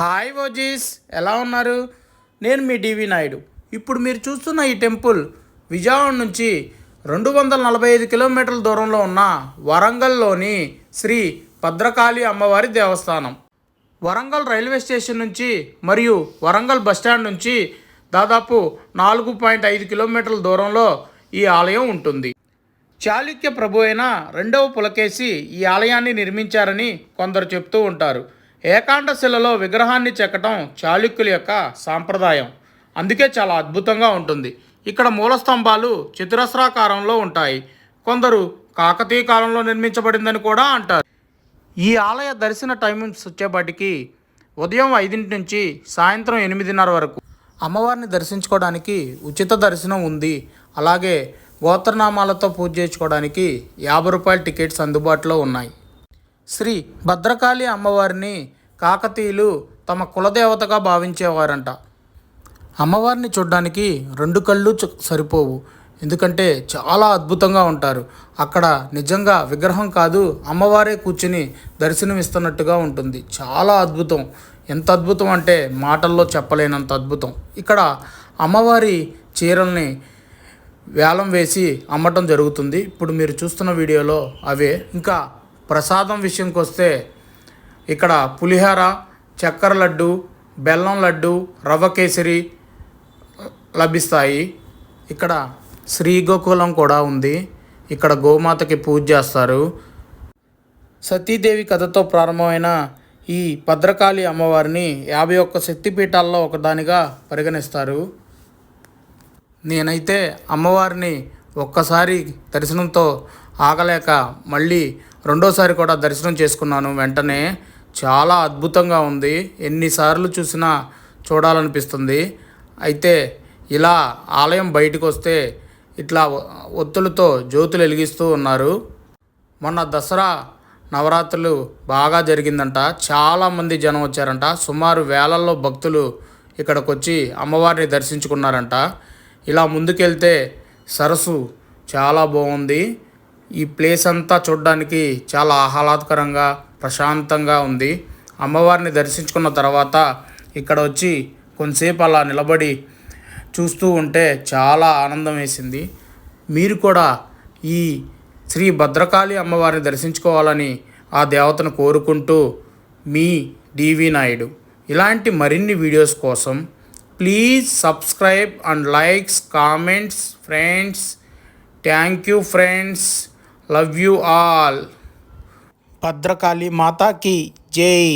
Hi OGs ఎలా ఉన్నారు? నేను మీ డివి నాయుడు. ఇప్పుడు మీరు చూస్తున్న ఈ టెంపుల్ విజయవాడ నుంచి రెండు వందల నలభై ఐదు కిలోమీటర్ల దూరంలో ఉన్న వరంగల్లోని శ్రీ భద్రకాళి అమ్మవారి దేవస్థానం. వరంగల్ రైల్వే స్టేషన్ నుంచి మరియు వరంగల్ బస్టాండ్ నుంచి దాదాపు నాలుగు పాయింట్ ఐదు కిలోమీటర్ల దూరంలో ఈ ఆలయం ఉంటుంది. చాళుక్య ప్రభు అయిన రెండవ పులకేసి ఈ ఆలయాన్ని నిర్మించారని కొందరు చెప్తూ ఉంటారు. ఏకాండ శిలలో విగ్రహాన్ని చెక్కటం చాళుక్యుల యొక్క సాంప్రదాయం. అందుకే చాలా అద్భుతంగా ఉంటుంది. ఇక్కడ మూల స్తంభాలు చతురస్రాకారంలో ఉంటాయి. కొందరు కాకతీయ కాలంలో నిర్మించబడిందని కూడా అంటారు. ఈ ఆలయ దర్శన టైమింగ్స్ వచ్చేపాటికి ఉదయం ఐదింటి నుంచి సాయంత్రం ఎనిమిదిన్నర వరకు. అమ్మవారిని దర్శించుకోవడానికి ఉచిత దర్శనం ఉంది. అలాగే గోత్రనామాలతో పూజ చేసుకోవడానికి యాభై రూపాయల టికెట్స్ అందుబాటులో ఉన్నాయి. శ్రీ భద్రకాళి అమ్మవారిని కాకతీయులు తమ కులదేవతగా భావించేవారంట. అమ్మవారిని చూడడానికి రెండు కళ్ళు సరిపోవు. ఎందుకంటే చాలా అద్భుతంగా ఉంటారు. అక్కడ నిజంగా విగ్రహం కాదు అమ్మవారే కూర్చుని దర్శనం ఇస్తున్నట్టుగా ఉంటుంది. చాలా అద్భుతం. ఎంత అద్భుతం అంటే మాటల్లో చెప్పలేనంత అద్భుతం. ఇక్కడ అమ్మవారి చీరల్ని వేలం వేసి అమ్మటం జరుగుతుంది. ఇప్పుడు మీరు చూస్తున్న వీడియోలో అవే. ఇంకా ప్రసాదం విషయంకి వస్తే ఇక్కడ పులిహోర చక్కెర లడ్డు బెల్లం లడ్డు రవ్వ కేసరి లభిస్తాయి. ఇక్కడ శ్రీ గోకులం కూడా ఉంది. ఇక్కడ గోమాతకి పూజ చేస్తారు. సతీదేవి కథతో ప్రారంభమైన ఈ భద్రకాళి అమ్మవారిని యాభై ఒక్క శక్తిపీఠాల్లో ఒకదానిగా పరిగణిస్తారు. నేనైతే అమ్మవారిని ఒక్కసారి దర్శనంతో ఆగలేక మళ్ళీ రెండోసారి కూడా దర్శనం చేసుకున్నాను. వెంటనే చాలా అద్భుతంగా ఉంది. ఎన్నిసార్లు చూసినా చూడాలనిపిస్తుంది. అయితే ఇలా ఆలయం బయటకు వస్తే ఇట్లా ఒత్తులతో జ్యోతులు వెలిగిస్తూ ఉన్నారు. మొన్న దసరా నవరాత్రులు బాగా జరిగిందంట. చాలామంది జనం వచ్చారంట. సుమారు వేలల్లో భక్తులు ఇక్కడికి వచ్చి అమ్మవారిని దర్శించుకున్నారంట. ఇలా ముందుకెళ్తే సరస్సు చాలా బాగుంది. ఈ ప్లేస్ అంతా చూడడానికి చాలా ఆహ్లాదకరంగా ప్రశాంతంగా ఉంది. అమ్మవారిని దర్శించుకున్న తర్వాత ఇక్కడ వచ్చి కొంతసేపు అలా నిలబడి చూస్తూ ఉంటే చాలా ఆనందం వేసింది. మీరు కూడా ఈ శ్రీ భద్రకాళి అమ్మవారిని దర్శించుకోవాలని ఆ దేవతను కోరుకుంటూ మీ డివి నాయుడు. ఇలాంటి మరిన్ని వీడియోస్ కోసం please subscribe and likes comments friends thank you friends love you all Bhadrakali माता की जय